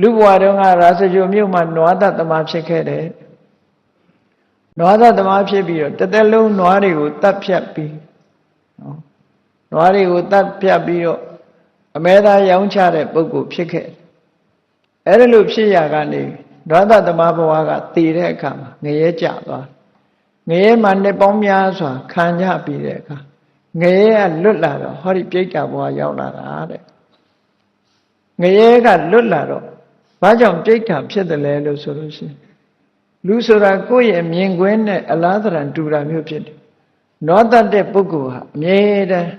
လူဘဝတုန်းကရာဇဂိုမြို့မှာနွားသတမဖြစ်ခဲ့တယ်နွားသတမဖြစ်ပြီးတော့တစ်သက်လုံးနွားတွေကိုတတ်ဖြတ်ပြီးနော်နွားတွေကိုတတ်ဖြတ်ပြီးတော့အမဲသားရောင်းချတဲ့ပုဂ္ဂိုလ်ဖြစ်ခဲ့တယ်အဲ့ဒါလို့ဖြစ်ရကနေနွားသတမဘဝကတည်တဲ့အခါမှာငရဲကြသွားငရဲမှာနှစ်ပေါင်းများစွာခံကြပြီးတဲ့အခါငရဲကလွတ်လာတော့ဟောဒီပြိတ္တာဘဝရောက်လာတာတဲ့ငရဲကလွတ်လာတော့ ဘာကြောင့်ပြိတ္တာဖြစ်တယ်လဲလို့ဆိုလို့ရှိရင်လူဆိုတာကိုယ့်ရဲ့မြင်ကွင်းနဲ့အလားတရံတူတာမျိုးဖြစ်တယ်။နောတတ်တဲ့ပုဂ္ဂိုလ်ဟာအမြဲတမ်း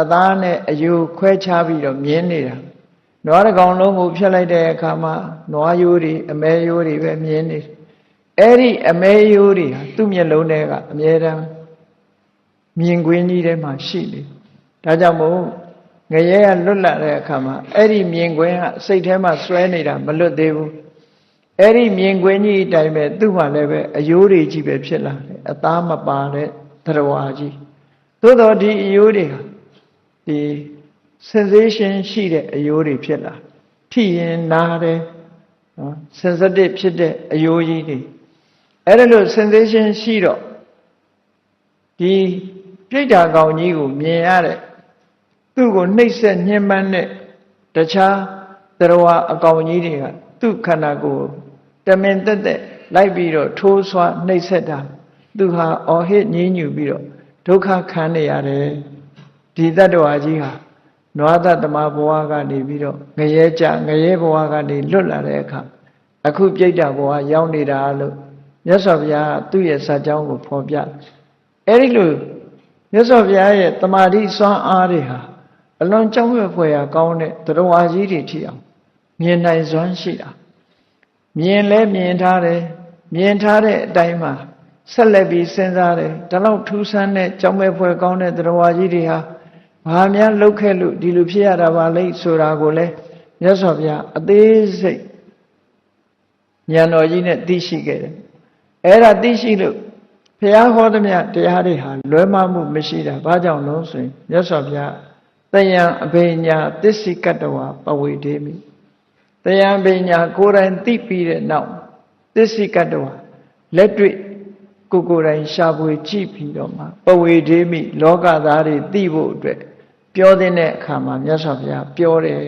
အသားနဲ့အယူခွဲခြားပြီးတော့မြင်နေတာ။နွားတစ်ကောင်လုံးကိုဖျက်လိုက်တဲ့အခါမှာနွားရိုးတွေအမဲရိုးတွေပဲမြင်နေတယ်။အဲ့ဒီအမဲရိုးတွေဟာသူ့မျက်လုံးထဲကအမြဲတမ်းမြင်ကွင်းကြီးထဲမှာရှိနေ။ဒါကြောင့်မို့ ငရဲကလွတ်လာတဲ့အခါမှာအဲ့ဒီမြင်ကွင်းကစိတ်ထဲမှာစွဲနေတာမလွတ်သေးဘူးအဲ့ဒီမြင်ကွင်းကြီးအတိုင်းပဲသူ့မှာလည်းပဲအယိုးတွေကြီးပဲဖြစ်လာတယ်အသားမပါတဲ့သရဝါကြီးသို့တော့ဒီအယိုးတွေဟာဒီ sensation ရှိတဲ့အယိုးတွေဖြစ်လာထိရင်နားတယ်နော် sensitive ဖြစ်တဲ့အယိုးကြီးတွေအဲ့ဒါလို့ sensation ရှိတော့ဒီပြိတ္တာကောင်ကြီးကိုမြင်ရတဲ့ သူ့ကိုနှိပ်စက်ညှဉ်းပန်းတဲ့တခြားသရဝအကောင်ကြီးတွေကသူ့ခန္ဓာကိုယ်တမင်တက်တက်လိုက်ပြီးတော့ထိုးဆွားနှိပ်စက်တာသူဟာအော်ဟစ်ညင်းညူပြီးတော့ဒုက္ခခံနေရတယ်ဒီတတ္တဝါကြီးဟာနွားသတ္တမဘဝကနေပြီးတော့ငရဲကြငရဲဘဝကနေလွတ်လာတဲ့အခါအခုပြိတ္တာဘဝရောက်နေတာလို့မြတ်စွာဘုရားကသူ့ရဲ့စာကြောင်းကိုဖော်ပြတယ်အဲ့ဒီလိုမြတ်စွာဘုရားရဲ့တမာတိစွမ်းအားတွေဟာ အလွန်ကြောက်ရွံ့ဖွယ်ရာကောင်းတဲ့တရဝါကြီးတွေထိအောင်မြင်နိုင်စွမ်းရှိတာမြင်လဲမြင်ထားတယ်မြင်ထားတဲ့အတိုင်းမှာဆက်လက်ပြီးစဉ်းစားတယ်ဒါတော့ထူးဆန်းတဲ့ကြောက်မဲ့ဖွယ်ကောင်းတဲ့တရဝါကြီးတွေဟာဘာများလုပ်ခဲ့လို့ဒီလိုဖြစ်ရတာပါလိမ့်ဆိုတာကိုလဲမြတ်စွာဘုရားအသေးစိတ်ဉာဏ်တော်ကြီးနဲ့သိရှိခဲ့တယ်အဲ့ဒါသိရှိလို့ဘုရားဟောသမျှတရားတွေဟာလွဲမှားမှုမရှိတာဘာကြောင့်လို့ဆိုရင်မြတ်စွာဘုရား တယံအဘိညာသစ္စိကတ္တဝပဝေဒေမိတယံအဘိညာကိုယ်တိုင်သိပြီးတဲ့နောက်သစ္စိကတ္တဝလက်တွေ့ကိုယ်ကိုယ်တိုင်ရှာဖွေကြည့်ပြီးတော့မှပဝေဒေမိလောကသားတွေသိဖို့အတွက်ပြောတဲ့အခါမှာမြတ်စွာဘုရားပြောတယ်